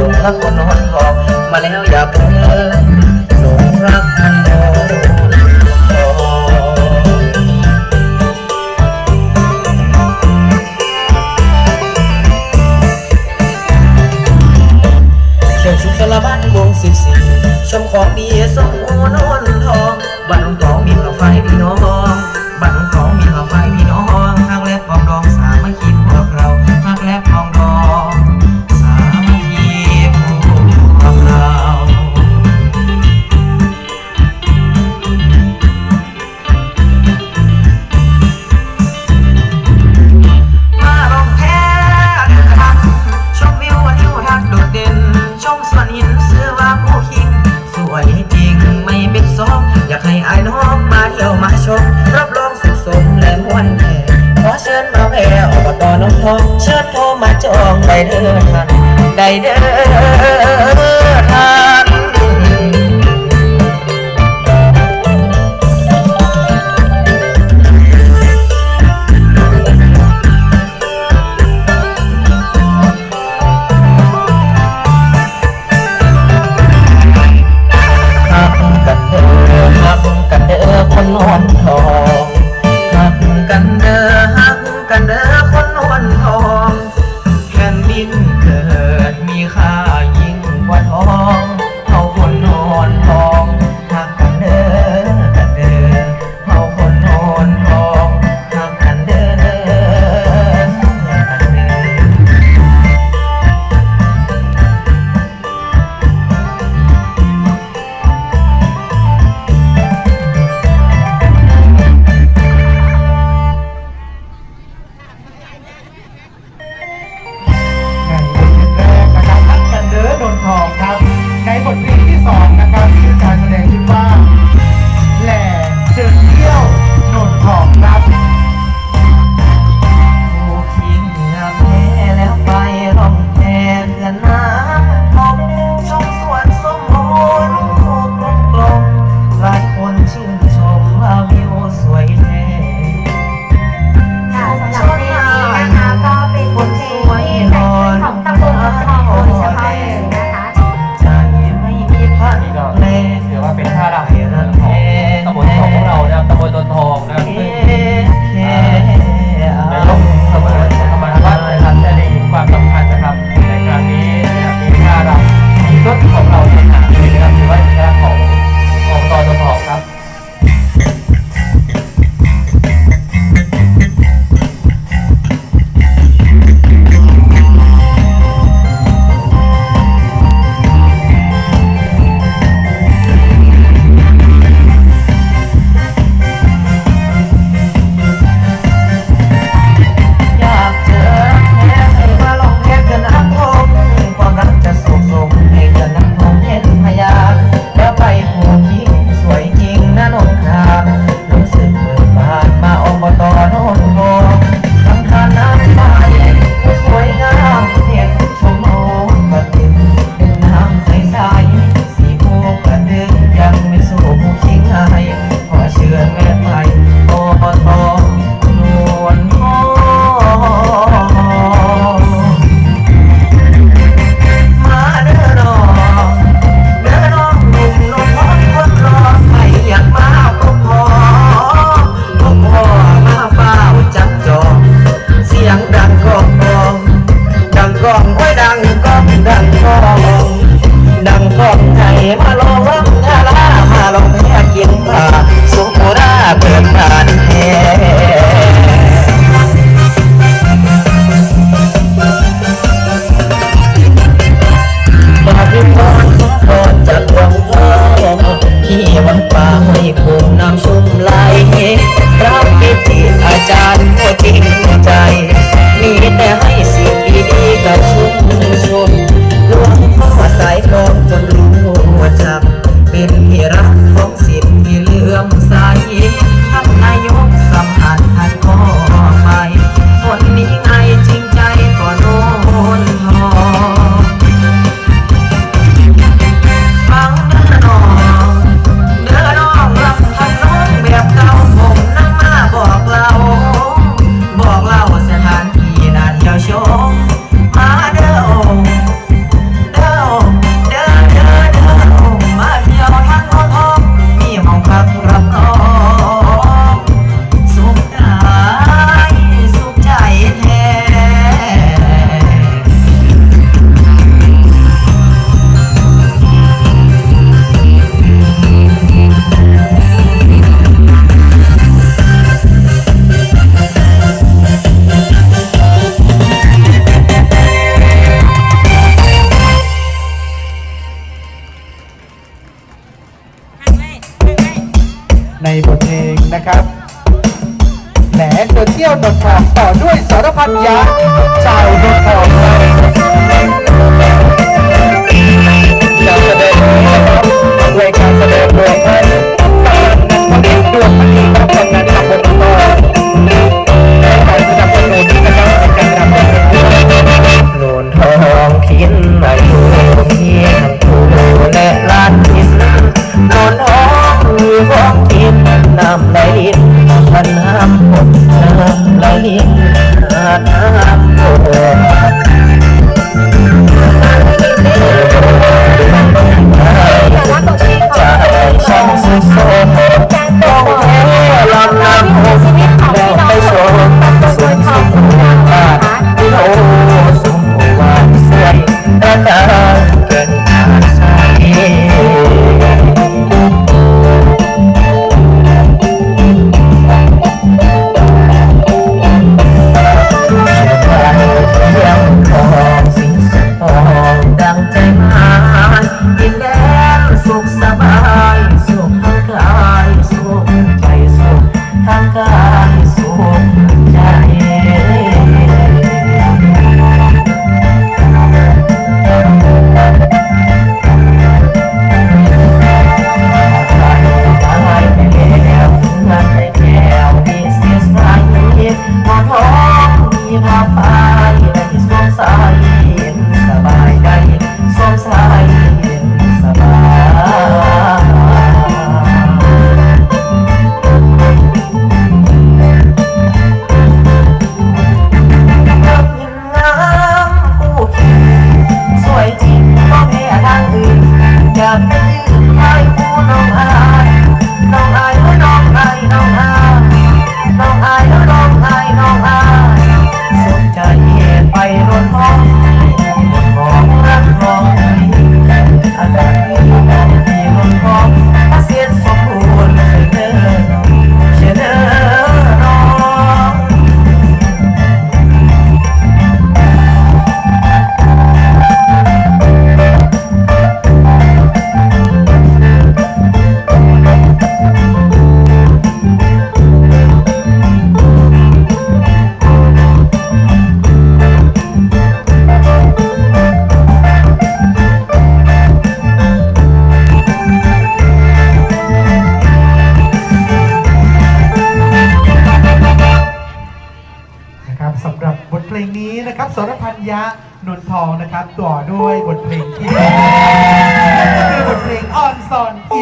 ลุงรักคนนอนหอกมาแล้วอย่าเพ้อหลงรักคนนอนสารบันวงสิบสี่ชมของดีสมโอนนทองบ้านของมีข้าไฟพี่น้องบ้านของมีข้าไฟ มาจองได้เด้อท่านได้เด้อ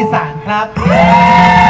อีสานครับนะครับ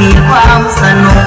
mi pausa no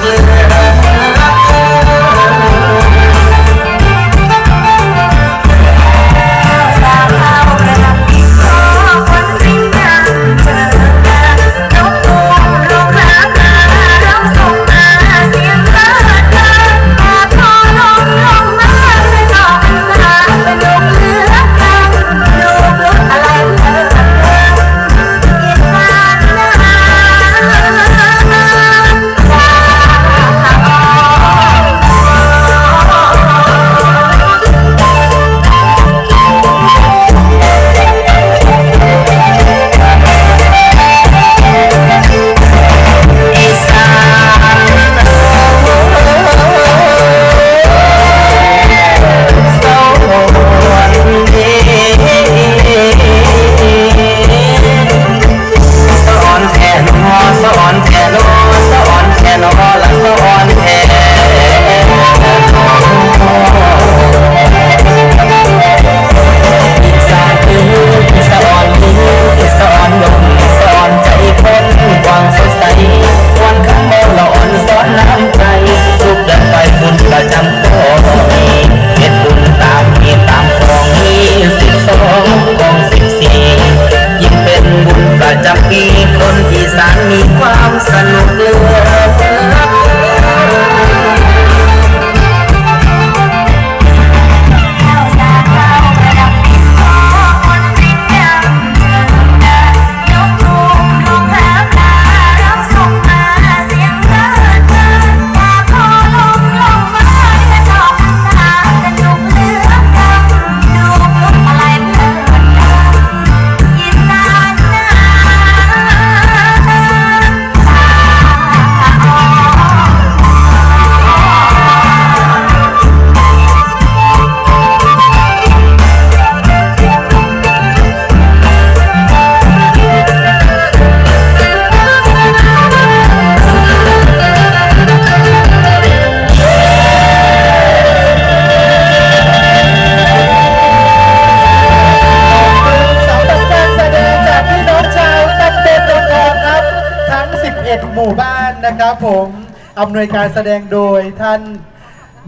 ำนวยการแสดงโดยท่าน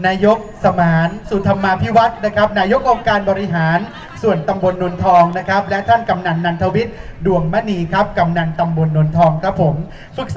นายกสมานสุธรรมาพิวัตรนะครับ นายกองค์การบริหารส่วนตำบลนนทองนะครับ และท่านกำนันนันทวิทย์ดวงมณีครับกำนันตำบลนนทองครับผมฝึก